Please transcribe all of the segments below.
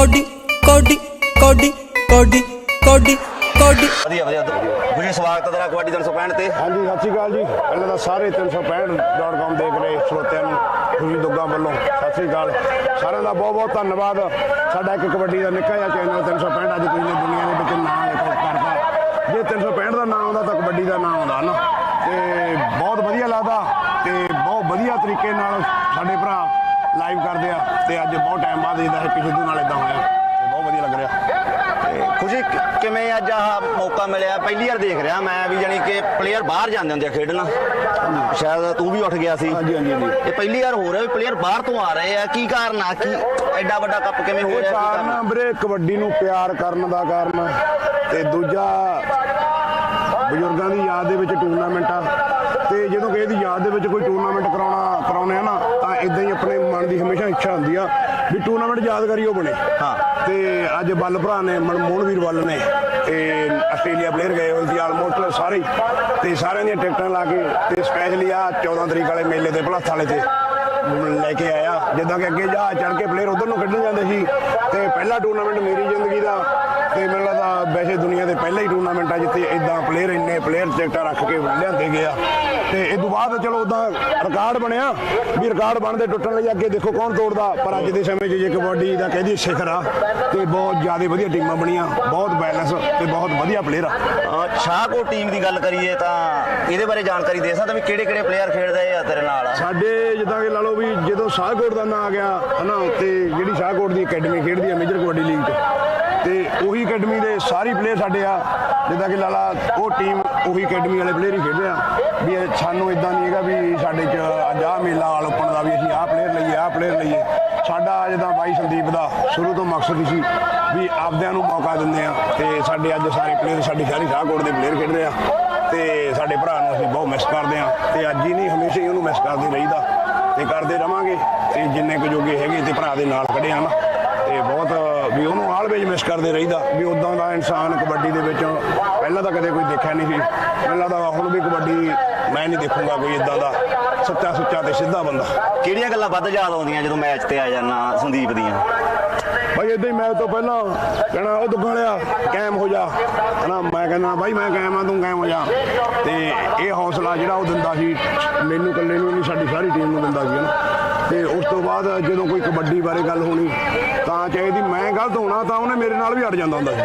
Cody ਕੋਡੀ ਕੋਡੀ ਕੋਡੀ ਕੋਡੀ ਕੋਡੀ। ਵਧੀਆ ਵਧੀਆ ਖੁਸ਼ੀ ਸਵਾਗਤ ਹੈ ਤੇਰਾ ਕਬੱਡੀ 365 ਤੇ। ਹਾਂਜੀ ਸਤਿ ਸ਼੍ਰੀ ਅਕਾਲ ਜੀ। ਪਹਿਲਾਂ ਤਾਂ ਸਾਰੇ 365.com ਦੇਖ ਰਹੇ ਸਰੋਤਿਆਂ ਨੂੰ ਖੁਸ਼ੀ ਦੁੱਗਾ ਵੱਲੋਂ। ਸਤਿ ਸ਼੍ਰੀ ਅਕਾਲ। ਸਾਰਿਆਂ ਦਾ ਬਹੁਤ ਬਹੁਤ ਧੰਨਵਾਦ। ਸਾਡਾ ਇੱਕ ਕਬੱਡੀ ਦਾ ਨਿੱਕਾ ਜਿਹਾ ਚੈਨਲ 365 ਅੱਜ ਤੁਸੀਂ ਨੇ ਦੁਨੀਆ ਦੇ ਵਿੱਚ ਨਾਮ ਕਰਤਾ ਜੇ 365 ਦਾ ਨਾਮ ਆਉਂਦਾ ਤਾਂ ਕਬੱਡੀ ਦਾ ਨਾਮ ਆਉਂਦਾ ਨਾ ਤੇ ਬਹੁਤ ਵਧੀਆ ਲੱਗਦਾ ਤੇ ਬਹੁਤ ਵਧੀਆ ਤਰੀਕੇ ਨਾਲ ਸਾਡੇ ਭਰਾ ਲਾਈਵ ਕਰਦੇ ਆ ਤੇ ਅੱਜ ਬਹੁਤ ਟਾਈਮ ਬਾਅਦ ਇਹਦਾ ਇੱਕ ਸਿੱਧੂ ਨਾਲ ਇਦਾਂ ਹੋਇਆ। ਤੇ ਬਹੁਤ ਵਧੀਆ ਲੱਗ ਰਿਹਾ। ਖੁਸ਼ੀ ਕਿ- ਕਿਵੇਂ ਅੱਜ ਆਹ ਮੌਕਾ ਮਿਲਿਆ? ਪਹਿਲੀ ਵਾਰ ਦੇਖ ਰਿਹਾ ਮੈਂ ਵੀ ਜਾਨੀ ਕਿ ਪਲੇਅਰ ਬਾਹਰ ਜਾਂਦੇ ਹੁੰਦੇ ਆ ਖੇਡਣ। ਸ਼ਾਇਦ ਤੂੰ ਵੀ ਉੱਠ ਗਿਆ ਸੀ। ਹਾਂਜੀ, ਹਾਂਜੀ, ਹਾਂਜੀ। ਇਹ ਪਹਿਲੀ ਵਾਰ ਹੋ ਰਿਹਾ ਵੀ ਪਲੇਅਰ ਬਾਹਰ ਤੋਂ ਆ ਰਹੇ ਆ। ਕੀ ਕਾਰਨ ਆ? ਕੀ ਐਡਾ ਵੱਡਾ ਕੱਪ ਕਿਵੇਂ ਹੋ ਰਿਹਾ? ਕਾਰਨ ਵੀਰੇ ਕਬੱਡੀ ਨੂੰ ਪਿਆਰ ਕਰਨ ਦਾ ਕਾਰਨ। ਤੇ ਦੂਜਾ ਬਜ਼ੁਰਗਾਂ ਦੀ ਯਾਦ ਦੇ ਵਿੱਚ ਟੂਰਨਾਮੈਂਟ ਆ ਤੇ ਜਦੋਂ ਕਿਸੇ ਦੀ ਯਾਦ ਦੇ ਵਿੱਚ ਕੋਈ ਟੂਰਨਾਮੈਂਟ ਕਰਾਉਣਾ ਕਰਾਉਨੇ ਆ ਨਾ ਤਾਂ ਇਦਾਂ ਹੀ ਆਪਣੇ ਮਨ ਦੀ ਹਮੇਸ਼ਾ ਇੱਛਾ ਹੁੰਦੀ ਆ ਵੀ ਟੂਰਨਾਮੈਂਟ ਯਾਦਗਾਰੀ ਉਹ ਬਣੇ ਹਾਂ। ਤੇ ਅੱਜ ਬੱਲ ਭਰਾ ਨੇ ਮਨਮੋਹਨ ਵੀਰ ਵੱਲ ਨੇ ਤੇ ਆਸਟ੍ਰੇਲੀਆ ਪਲੇਅਰ ਗਏ ਹੋਏ ਸੀ ਆਲਮੋਸਟ ਸਾਰੇ। ਤੇ ਸਾਰਿਆਂ ਦੀਆਂ ਟਿਕਟਾਂ ਲਾ ਕੇ ਤੇ ਸਪੈਸ਼ਲੀ ਆ 14 ਤਰੀਕ ਵਾਲੇ ਮੇਲੇ ਤੇ ਭਲਾਥ ਵਾਲੇ ਤੇ ਲੈ ਕੇ ਆਇਆ ਜਿੱਦਾਂ ਕਿ ਅੱਗੇ ਜਾ ਚੜ ਕੇ ਪਲੇਅਰ ਉਧਰ ਨੂੰ ਕੱਢਣ ਜਾਂਦੇ ਸੀ ਤੇ ਪਹਿਲਾ ਟੂਰਨਾਮੈਂਟ ਮੇਰੀ ਜ਼ਿੰਦਗੀ ਦਾ ਤੇ ਮੈਨੂੰ ਲੱਗਦਾ ਵੈਸੇ ਦੁਨੀਆ ਪਹਿਲਾ ਹੀ ਟੂਰਨਾਮੈਂਟ ਆ ਜਿੱਥੇ ਇਦਾਂ ਪਲੇਅਰ ਇੰਨੇ ਪਲੇਅਰ ਟਿਕਟਾਂ ਰੱਖ ਕੇ ਲਿਆਂਦੇ ਗਏ ਆ। ਤੇ ਇਹ ਤੋਂ ਬਾਅਦ ਚਲੋ ਉਦਾਂ ਰਿਕਾਰਡ ਬਣਿਆ। ਵੀ ਰਿਕਾਰਡ ਬਣਦੇ ਟੁੱਟਣ ਲਈ ਅੱਗੇ ਦੇਖੋ ਕੌਣ ਤੋੜਦਾ। ਪਰ ਅੱਜ ਦੇ ਸਮੇਂ 'ਚ ਜੇ ਕਬੱਡੀ ਦਾ ਕਹਿੰਦੀ ਸਿਖਰ ਆ ਤੇ ਬਹੁਤ ਜ਼ਿਆਦਾ ਵਧੀਆ ਟੀਮਾਂ ਬਣੀਆਂ ਬਹੁਤ ਬੈਲੈਂਸ ਤੇ ਬਹੁਤ ਵਧੀਆ ਪਲੇਅਰ ਆ। ਅਹ ਸ਼ਾਹਕੋਟ ਟੀਮ ਦੀ ਗੱਲ ਕਰੀਏ ਤਾਂ ਇਹਦੇ ਬਾਰੇ ਜਾਣਕਾਰੀ ਦੇ ਸਕਦਾ ਵੀ ਕਿਹੜੇ ਕਿਹੜੇ ਪਲੇਅਰ ਖੇਡਦੇ ਆ ਤੇਰੇ ਨਾਲ? ਸਾਡੇ ਜਿੱਦਾਂ ਕਿ ਲਾ ਲਓ ਵੀ ਜਦੋਂ ਸ਼ਾਹਕੋਟ ਦਾ ਨਾਂ ਆ ਗਿਆ ਹਨਾ ਉੱਤੇ ਜਿਹੜੀ ਸ਼ਾਹਕੋਟ ਦੀ ਅਕੈਡਮੀ ਖੇਡਦੀ ਆ ਮੇਜਰ ਕਬੱਡੀ ਲੀਗ 'ਚ ਤੇ ਉਹੀ ਅਕੈਡਮੀ ਦੇ ਸਾਰੇ ਪਲੇਅਰ ਸਾਡੇ ਆ, ਜਿੱਦਾਂ ਕਿ ਲਾਲਾ, ਉਹ ਟੀਮ ਉਹੀ ਅਕੈਡਮੀ ਵਾਲੇ ਪਲੇਅਰ ਹੀ ਖੇਡਦੇ ਆ। ਵੀ ਸਾਨੂੰ ਇਦਾਂ ਨਹੀਂ ਹੈਗਾ ਵੀ ਸਾਡੇ 'ਚ ਅੱਜ ਆਹ ਮੇਲਾ ਆਲੋਪਣ ਦਾ ਵੀ ਅਸੀਂ ਆਹ ਪਲੇਅਰ ਲਈਏ, ਆਹ ਪਲੇਅਰ ਲਈਏ। ਸਾਡਾ ਜਿੱਦਾਂ ਬਾਈ ਸੰਦੀਪ ਦਾ ਸ਼ੁਰੂ ਤੋਂ ਮਕਸਦ ਸੀ ਵੀ ਆਪਦਿਆਂ ਨੂੰ ਮੌਕਾ ਦਿੰਦੇ ਆ ਤੇ ਸਾਡੇ ਅੱਜ ਸਾਰੇ ਪਲੇਅਰ ਸਾਡੇ ਸ਼ਹਿਰੀ ਸ਼ਾਹਕੋਟ ਦੇ ਪਲੇਅਰ ਖੇਡ ਰਹੇ ਆ ਤੇ ਸਾਡੇ ਭਰਾ ਨੂੰ ਅਸੀਂ ਬਹੁਤ ਮਿਸ ਕਰਦੇ ਆ ਤੇ ਅੱਜ ਹੀ ਨਹੀਂ, ਹਮੇਸ਼ਾ ਹੀ ਉਹਨੂੰ ਮਿਸ ਕਰਦੇ ਰਹੀਦਾ ਤੇ ਕਰਦੇ ਰਵਾਂਗੇ ਤੇ ਜਿੰਨੇ ਕੁ ਜੋਗੇ ਹੈਗੇ ਤੇ ਭਰਾ ਦੇ ਨਾਲ ਖੜੇ ਹਨ ਤੇ ਬਹੁਤ ਵੀ ਉਹਨੂੰ ਆਲਵੇਜ ਮਿਸ ਕਰਦੇ ਰਹੀਦਾ ਵੀ ਉਦਾਂ ਦਾ ਇਨਸਾਨ ਕਬੱਡੀ ਦੇ ਵਿੱਚ ਪਹਿਲਾਂ ਤਾਂ ਕਦੇ ਕੋਈ ਦੇਖਿਆ ਨਹੀਂ ਸੀ। ਮੈਨੂੰ ਲੱਗਦਾ ਹੁਣ ਵੀ ਕਬੱਡੀ ਮੈਂ ਨਹੀਂ ਦੇਖੂੰਗਾ ਕੋਈ ਇਦਾਂ ਦਾ ਸੱਚਾ ਸੁੱਚਾ ਤੇ ਸਿੱਧਾ ਬੰਦਾ। ਕਿਹੜੀਆਂ ਗੱਲਾਂ ਵੱਧ ਯਾਦ ਆਉਂਦੀਆਂ ਜਦੋਂ ਮੈਚ ਤੇ ਆ ਜਾਣਾ ਸੰਦੀਪ ਦੀਆਂ? ਭਾਈ ਇਦਾਂ ਹੀ ਮੈਚ ਤੋਂ ਪਹਿਲਾਂ ਕਹਿਣਾ ਉਹ ਵਾਲਿਆ ਕਾਇਮ ਹੋ ਜਾ। ਹਨਾ ਮੈਂ ਕਹਿੰਦਾ ਭਾਈ ਮੈਂ ਕਾਇਮ ਆ ਤੂੰ ਕਾਇਮ ਹੋ ਜਾ। ਤੇ ਇਹ ਹੌਸਲਾ ਜਿਹੜਾ ਉਹ ਦਿੰਦਾ ਸੀ ਮੈਨੂੰ ਇਕੱਲੇ ਨੂੰ ਨਹੀਂ ਸਾਡੀ ਸਾਰੀ ਟੀਮ ਨੂੰ ਦਿੰਦਾ ਸੀ ਹਨਾ। ਤੇ ਉਸ ਤੋਂ ਬਾਅਦ ਜਦੋਂ ਕੋਈ ਕਬੱਡੀ ਬਾਰੇ ਗੱਲ ਹੋਣੀ ਤਾਂ ਚਾਹੀਦੀ ਮੈਂ ਗਲਤ ਹੋਣਾ ਤਾਂ ਉਹਨੇ ਮੇਰੇ ਨਾਲ ਵੀ ਅੜ ਜਾਂਦਾ ਹੁੰਦਾ ਸੀ।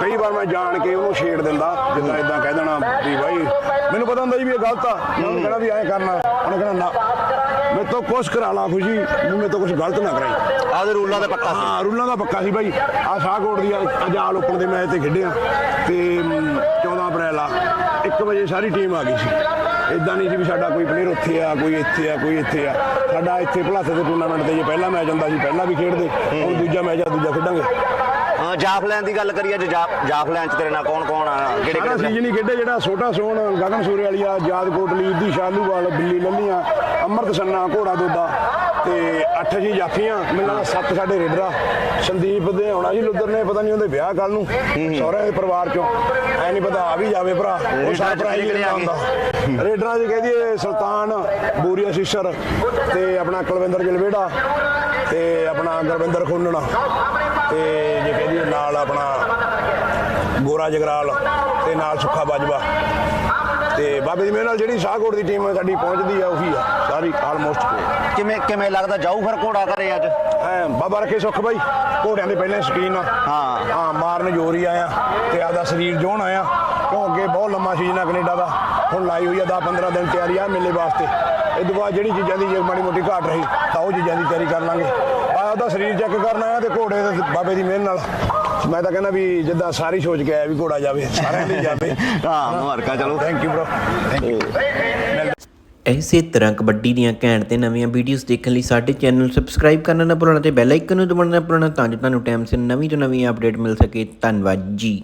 ਕਈ ਵਾਰ ਮੈਂ ਜਾਣ ਕੇ ਉਹਨੂੰ ਛੇੜ ਦਿੰਦਾ ਜਿੱਦਾਂ ਇਦਾਂ ਕਹਿ ਦੇਣਾ ਵੀ ਭਾਈ ਮੈਨੂੰ ਪਤਾ ਹੁੰਦਾ ਸੀ ਵੀ ਇਹ ਗਲਤ ਆ। ਮੈਂ ਉਹਨੂੰ ਕਹਿਣਾ ਵੀ ਐਂ ਕਰਨਾ। ਉਹਨੇ ਕਹਿਣਾ ਨਾ ਮੇਰੇ ਤੋਂ ਕੁਛ ਕਰਾ ਲਾ ਖੁਸ਼ੀ ਮੇਰੇ ਤੋਂ ਕੁਛ ਗਲਤ ਨਾ ਕਰਾਈ। ਆਪਦੇ ਰੂਲਾਂ ਦਾ ਪੱਕਾ ਸੀ। ਹਾਂ ਰੂਲਾਂ ਦਾ ਪੱਕਾ ਸੀ ਬਾਈ। ਆ ਸ਼ਾਹਕੋਟ ਦੀ ਅੱਜ ਆਲ ਓਪਨ ਦੇ ਮੈਚ ਤੇ ਖੇਡਿਆ। ਤੇ ਮ, 14 ਅਪ੍ਰੈਲ ਆ 1 ਵਜੇ ਸਾਰੀ ਟੀਮ ਆ ਗਈ ਸੀ। ਇਦਾਂ ਨਹੀਂ ਸੀ ਵੀ ਸਾਡਾ ਕੋਈ ਪਲੇਅਰ ਉੱਥੇ ਆ ਕੋਈ ਇੱਥੇ ਆ ਕੋਈ ਇੱਥੇ ਆ। ਸਾਡਾ ਇੱਥੇ ਭਲਾਸੇ ਦੇ ਟੂਰਨਾਮੈਂਟ ਤੇ ਜੇ ਪਹਿਲਾ ਮੈਚ ਹੁੰਦਾ ਸੀ ਪਹਿਲਾਂ ਵੀ ਖੇਡਦੇ ਹੁਣ ਦੂਜਾ ਮੈਚ ਆ ਦੂਜਾ ਖੇਡਾਂਗੇ। ਜਾਫਲੈਨ ਦੀ ਗੱਲ ਕਰੀਏ ਜਾਫਲੈਨ ਚ ਤੇਰੇ ਨਾਲ ਕੌਣ ਕੌਣ ਆ ਕਿਹੜੇ ਕਿਹੜੇ ਸੀਜ਼ਨ ਹੀ ਖੇਡੇ ਜਿਹੜਾ ਛੋਟਾ ਸੋਹਣ ਗਗਨ ਸੂਰੇ ਵਾਲੀਆ ਯਾਦ ਕੋਟਲੀ ਦੀ ਸ਼ਾਲੂਵਾਲ ਬਿੱਲੀ ਲੱਲੀਆਂ ਅੰਮ੍ਰਿਤ ਸੰਨਾ ਘੋੜਾ ਦੋਦਾ ਤੇ ਅੱਠ ਜੀ ਜਾਫੀਆਂ ਲੱਗਦਾ ਸੱਤ ਸਾਡੇ ਰੇਡਰਾ। ਸੰਦੀਪ ਦੇ ਆਉਣਾ ਸੀ ਲੁੱਦਰ ਨੇ ਪਤਾ ਨਹੀਂ ਉਹਦੇ ਵਿਆਹ ਕੱਲ ਨੂੰ। ਸਹੁਰੇ ਦੇ ਪਰਿਵਾਰ ਚੋਂ। ਐ ਨਹੀਂ ਪਤਾ ਆ ਵੀ ਜਾਵੇ ਭਰਾ। ਉਹ ਰੇਡਰਾਂ 'ਚ ਸਰਪ੍ਰਾਈਜ਼ ਨਿਕਲੇ ਆ ਗਏ। ਹੁੰਦਾ ਰੇਡਰਾਂ 'ਚ ਕਹਦੀ ਸੁਲਤਾਨ ਬੂਰੀਆ ਸ਼ੀਸ਼ਰ ਤੇ ਆਪਣਾ ਕੁਲਵਿੰਦਰ ਜਲਵੇੜਾ ਤੇ ਆਪਣਾ ਗੁਰਵਿੰਦਰ ਖੁੰਨਣਾ। ਤੇ ਜੇ ਕਹਦੀ ਨਾਲ ਆਪਣਾ ਗੋਰਾ ਜਗਰਾਲ ਤੇ ਨਾਲ ਸੁੱਖਾ ਬਾਜਵਾ। ਤੇ ਬਾਬੇ ਦੀ ਮਿਹਰ ਨਾਲ ਜਿਹੜੀ ਸ਼ਾਹਕੋਟ ਦੀ ਟੀਮ ਸਾਡੀ ਪਹੁੰਚਦੀ ਆ ਉਹੀ ਆ। ਸਾਰੀ ਆਲਮੋਸਟ ਕਿਵੇਂ ਕਿਵੇਂ ਲੱਗਦਾ ਜਾਊ ਫਿਰ ਘੋੜਾ ਘਰੇ ਅੱਜ? ਐ ਬਾਬਾ ਰੱਖੇ ਸੁੱਖ ਬਾਈ। ਘੋੜਿਆਂ ਦੇ ਪਹਿਲੇ ਸਕੀਨ ਆ। ਹਾਂ। ਹਾਂ ਮਾਰਨ ਜੋਰੀ ਆਇਆ ਤੇ ਆਦਾ ਸਰੀਰ ਜੋਣ ਆਇਆ। ਕਿਉਂ ਅੱਗੇ ਬਹੁਤ ਲੰਮਾ ਸੀਜ਼ਨ ਆ ਕੈਨੇਡਾ ਦਾ। ਹੁਣ ਲਾਈ ਹੋਈ ਆ 10 15 ਦਿਨ ਤਿਆਰੀ ਆ ਮੇਲੇ ਵਾਸਤੇ। ਇਹ ਤੋਂ ਬਾਅਦ ਜਿਹੜੀ ਚੀਜ਼ਾਂ ਦੀ ਜੇ ਮਾੜੀ ਮੋਟੀ ਘਾਟ ਰਹੀ ਤਾਂ ਉਹ ਚੀਜ਼ਾਂ ਦੀ ਤਿਆਰੀ ਕਰ ਲਾਂਗੇ। ਆ ਉਹਦਾ ਸਰੀਰ ਚੈੱਕ ਕਰਨ ਆਇਆ ਤੇ ਘੋੜੇ ਦੇ ਬਾਬੇ ਦੀ ਮਿਹਰ ਨਾਲ। ਮੈਂ ਤਾਂ ਕਹਿੰਦਾ ਵੀ ਜਿੱਦਾਂ ਸਾਰੀ ਸੋਚ ਕੇ ਆਇਆ ਵੀ ਘੋੜਾ ਜਾਵੇ ਸਾਰਿਆਂ ਲਈ ਜਾਵੇ। ਹਾਂ ਮੁਬਾਰਕਾਂ ਚਲੋ। Thank you bro thank you ਇਸੇ ਤਰ੍ਹਾਂ ਕਬੱਡੀ ਦੀਆਂ ਘੈਂਟ ਤੇ ਨਵੀਆਂ ਵੀਡੀਓਜ਼ ਦੇਖਣ ਲਈ ਸਾਡੇ ਚੈਨਲ ਨੂੰ ਸਬਸਕ੍ਰਾਈਬ ਕਰਨਾ ਨਾ ਭੁੱਲਣਾ ਤੇ ਬੈਲ ਆਈਕਨ ਨੂੰ ਦਬਾਉਣਾ ਨਾ ਭੁੱਲਣਾ ਤਾਂ ਜੋ ਤੁਹਾਨੂੰ ਟਾਈਮ ਸਿਰ ਨਵੀਂ ਤੋਂ ਨਵੀਂ ਅਪਡੇਟ ਮਿਲ ਸਕੇ। ਧੰਨਵਾਦ ਜੀ।